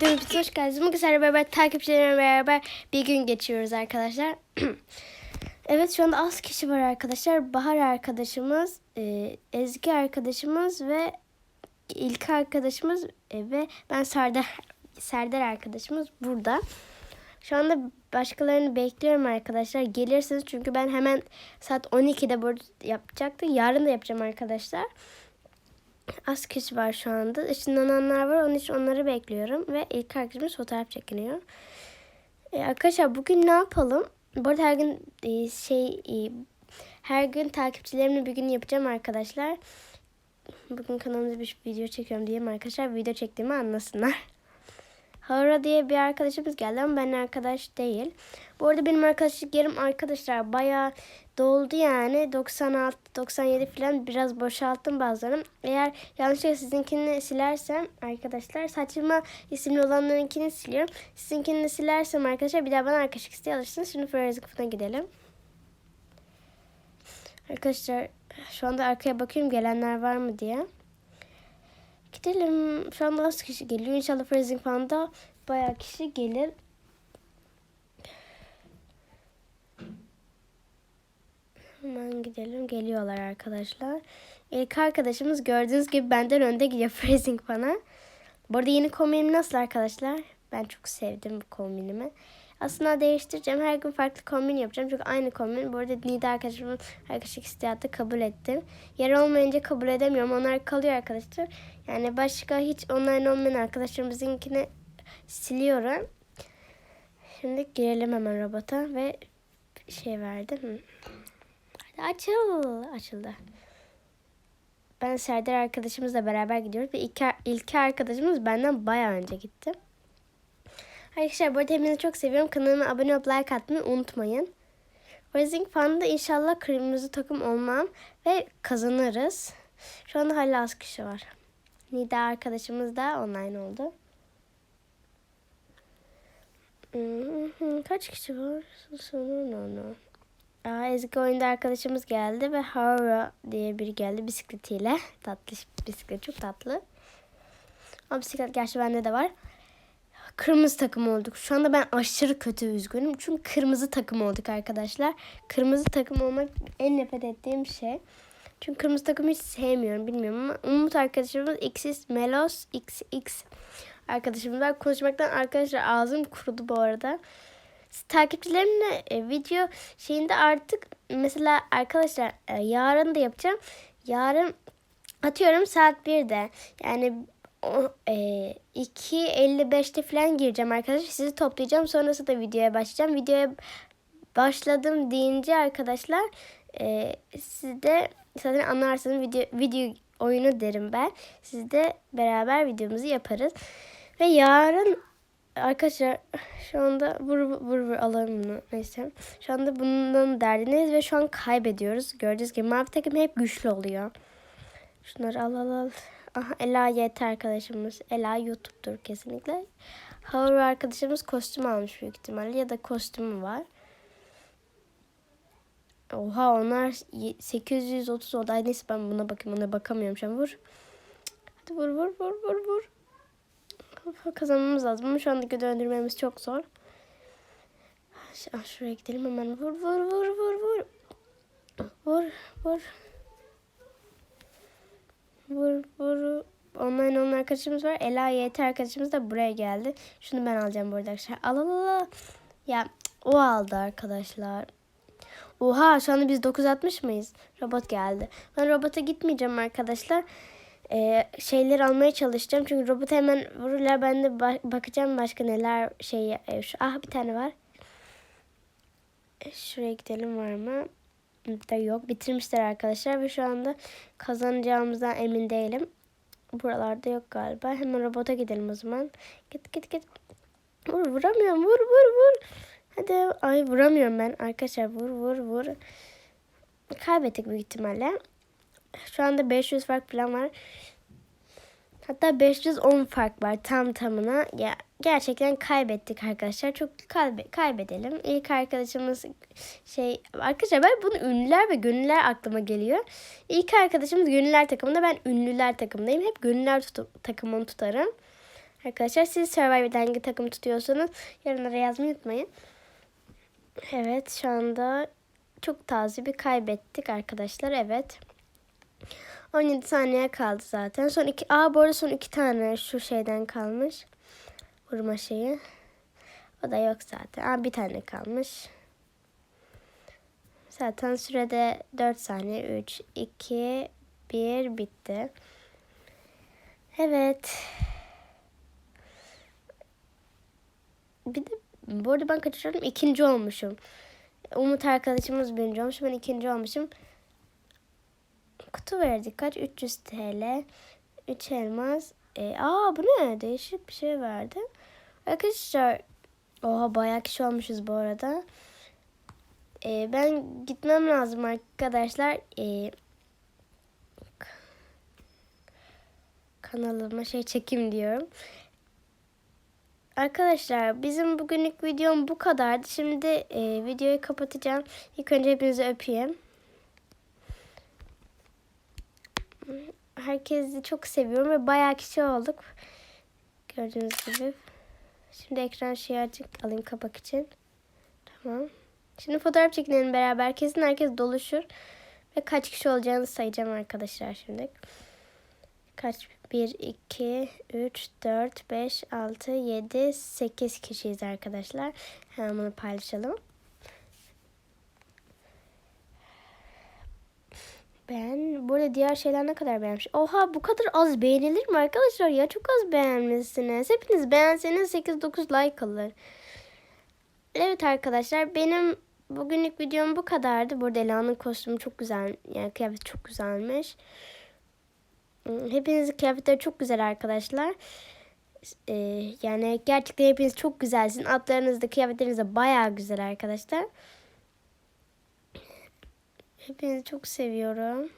Dönüp hoş geldiniz. Bugün sizlerle beraber takipçilerimle beraber bir gün geçiyoruz arkadaşlar. evet şu anda az kişi var arkadaşlar. Bahar arkadaşımız, e, Ezgi arkadaşımız ve İlk arkadaşımız e, ve ben Serdar, Serdar arkadaşımız burada. Şu anda başkalarını bekliyorum arkadaşlar. Gelirsiniz çünkü ben hemen saat 12'de burada yapacaktım. Yarın da yapacağım arkadaşlar. Az kişi var şu anda. Işınlananlar var. Onun için onları bekliyorum. Ve ilk arkadaşımız fotoğraf çekiniyor. Ee, arkadaşlar bugün ne yapalım? Bu arada her gün e, şey e, her gün takipçilerimle bir gün yapacağım arkadaşlar. Bugün kanalımda bir video çekiyorum diyeyim arkadaşlar. Video çektiğimi anlasınlar. Hara diye bir arkadaşımız geldi ama ben arkadaş değil. Bu arada benim arkadaşlık yerim arkadaşlar bayağı doldu yani. 96, 97 falan biraz boşalttım bazılarını. Eğer yanlışlıkla sizinkini silersem arkadaşlar saçma isimli olanlarınkini siliyorum. Sizinkini silersem arkadaşlar bir daha bana arkadaşlık isteği alırsınız. Şimdi Ferrari kıfına gidelim. Arkadaşlar şu anda arkaya bakıyorum gelenler var mı diye. Gidelim. Şu anda az kişi geliyor. İnşallah Freezing Fun'da bayağı kişi gelir. Hemen gidelim. Geliyorlar arkadaşlar. İlk arkadaşımız gördüğünüz gibi benden önde gidiyor Freezing Fun'a. Bu arada yeni kombinim nasıl arkadaşlar? Ben çok sevdim bu kombinimi. Aslında değiştireceğim. Her gün farklı kombin yapacağım. Çünkü aynı kombin. Bu arada Nida arkadaşımın arkadaşlık isteği kabul ettim. Yer olmayınca kabul edemiyorum. Onlar kalıyor arkadaşlar. Yani başka hiç online olmayan arkadaşlarımızınkini siliyorum. Şimdi girelim hemen robota ve şey verdim. Hadi açıl. Açıldı. Ben Serdar arkadaşımızla beraber gidiyoruz ve ilk, ilk arkadaşımız benden bayağı önce gitti. Arkadaşlar bu arada çok seviyorum. Kanalıma abone olup like atmayı unutmayın. Rising Fun'da inşallah kırmızı takım olmam ve kazanırız. Şu anda hala az kişi var. Nida arkadaşımız da online oldu. Kaç kişi var? No, no. Aa, Ezgi oyunda arkadaşımız geldi ve Hara diye biri geldi bisikletiyle. Tatlı bisiklet çok tatlı. O bisiklet gerçi bende de var. Kırmızı takım olduk. Şu anda ben aşırı kötü üzgünüm. Çünkü kırmızı takım olduk arkadaşlar. Kırmızı takım olmak en nefret ettiğim şey. Çünkü kırmızı takımı hiç sevmiyorum bilmiyorum ama Umut arkadaşımız X's Melos XX arkadaşımız var. Konuşmaktan arkadaşlar ağzım kurudu bu arada. Takipçilerimle e, video şeyinde artık mesela arkadaşlar e, yarın da yapacağım. Yarın atıyorum saat 1'de. Yani e, 2.55'te falan gireceğim arkadaşlar. Sizi toplayacağım. Sonrasında da videoya başlayacağım. Videoya başladım deyince arkadaşlar e, siz de zaten anlarsınız video, video oyunu derim ben. Siz de beraber videomuzu yaparız. Ve yarın arkadaşlar şu anda vur vur vur alalım bunu neyse. Şu anda bunun derdindeyiz ve şu an kaybediyoruz. Gördüğünüz gibi mavi takım hep güçlü oluyor. Şunları al al al. Aha, Ela YT arkadaşımız. Ela YouTube'dur kesinlikle. Havur arkadaşımız kostüm almış büyük ihtimalle ya da kostümü var. Oha onlar 830 oldu. Ay neyse ben buna bakayım. Ona bakamıyorum şu an. Vur. Hadi vur vur vur vur vur. Kazanmamız lazım ama şu anda döndürmemiz çok zor. Şuraya gidelim hemen. Vur vur vur vur vur. Vur vur. Vur vur. Online olan arkadaşımız var. Ela YT arkadaşımız da buraya geldi. Şunu ben alacağım burada arkadaşlar. Al al al. Ya o aldı arkadaşlar. Oha şu anda biz 960 mıyız? Robot geldi. Ben robota gitmeyeceğim arkadaşlar. Ee, şeyler almaya çalışacağım. Çünkü robot hemen vururlar. Ben de ba- bakacağım başka neler şey. E, ah bir tane var. E, şuraya gidelim var mı? Da yok. Bitirmişler arkadaşlar ve şu anda kazanacağımızdan emin değilim. Buralarda yok galiba. Hemen robota gidelim o zaman. Git git git. Vur vuramıyorum. Vur vur vur. Hadi. Ay vuramıyorum ben. Arkadaşlar vur vur vur. Kaybettik büyük ihtimalle. Şu anda 500 fark falan var. Hatta 510 fark var tam tamına. Ya gerçekten kaybettik arkadaşlar. Çok kaybe kaybedelim. İlk arkadaşımız şey arkadaşlar ben bunu ünlüler ve gönüller aklıma geliyor. İlk arkadaşımız gönüller takımında ben ünlüler takımındayım. Hep gönüller tutu takımını tutarım. Arkadaşlar siz Survivor'da hangi takım tutuyorsanız yorumlara yazmayı unutmayın. Evet şu anda çok taze bir kaybettik arkadaşlar. Evet. 17 saniye kaldı zaten. Son iki, aa bu arada son iki tane şu şeyden kalmış. Vurma şeyi. O da yok zaten. Aa bir tane kalmış. Zaten sürede 4 saniye. 3, 2, 1 bitti. Evet. Bir de bu arada ben kaçırıyorum. ikinci olmuşum. Umut arkadaşımız birinci olmuş. Ben ikinci olmuşum. Kutu verdik. Kaç? 300 TL. 3 elmas. E, aa bu ne? Değişik bir şey verdi. Arkadaşlar oha bayağı kişi olmuşuz bu arada. E, ben gitmem lazım arkadaşlar. E, kanalıma şey çekim diyorum. Arkadaşlar bizim bugünlük videom bu kadardı. Şimdi e, videoyu kapatacağım. İlk önce hepinizi öpeyim. Herkesi çok seviyorum ve bayağı kişi olduk. Gördüğünüz gibi. Şimdi ekran şeyi açık alayım kapak için. Tamam. Şimdi fotoğraf çekinelim beraber. Kesin herkes doluşur. Ve kaç kişi olacağını sayacağım arkadaşlar şimdi. Kaç? 1, 2, 3, 4, 5, 6, 7, 8 kişiyiz arkadaşlar. Hemen bunu paylaşalım. Ben burada diğer şeyler ne kadar beğenmiş. Oha bu kadar az beğenilir mi arkadaşlar ya? Çok az beğenmişsiniz. Hepiniz beğenseniz 8-9 like alır. Evet arkadaşlar benim bugünlük videom bu kadardı. Burada Ela'nın kostümü çok güzel. Yani kıyafet çok güzelmiş. Hepinizin kıyafetleri çok güzel arkadaşlar. Ee, yani gerçekten hepiniz çok güzelsin. Atlarınız kıyafetleriniz de bayağı güzel arkadaşlar. Hepinizi çok seviyorum.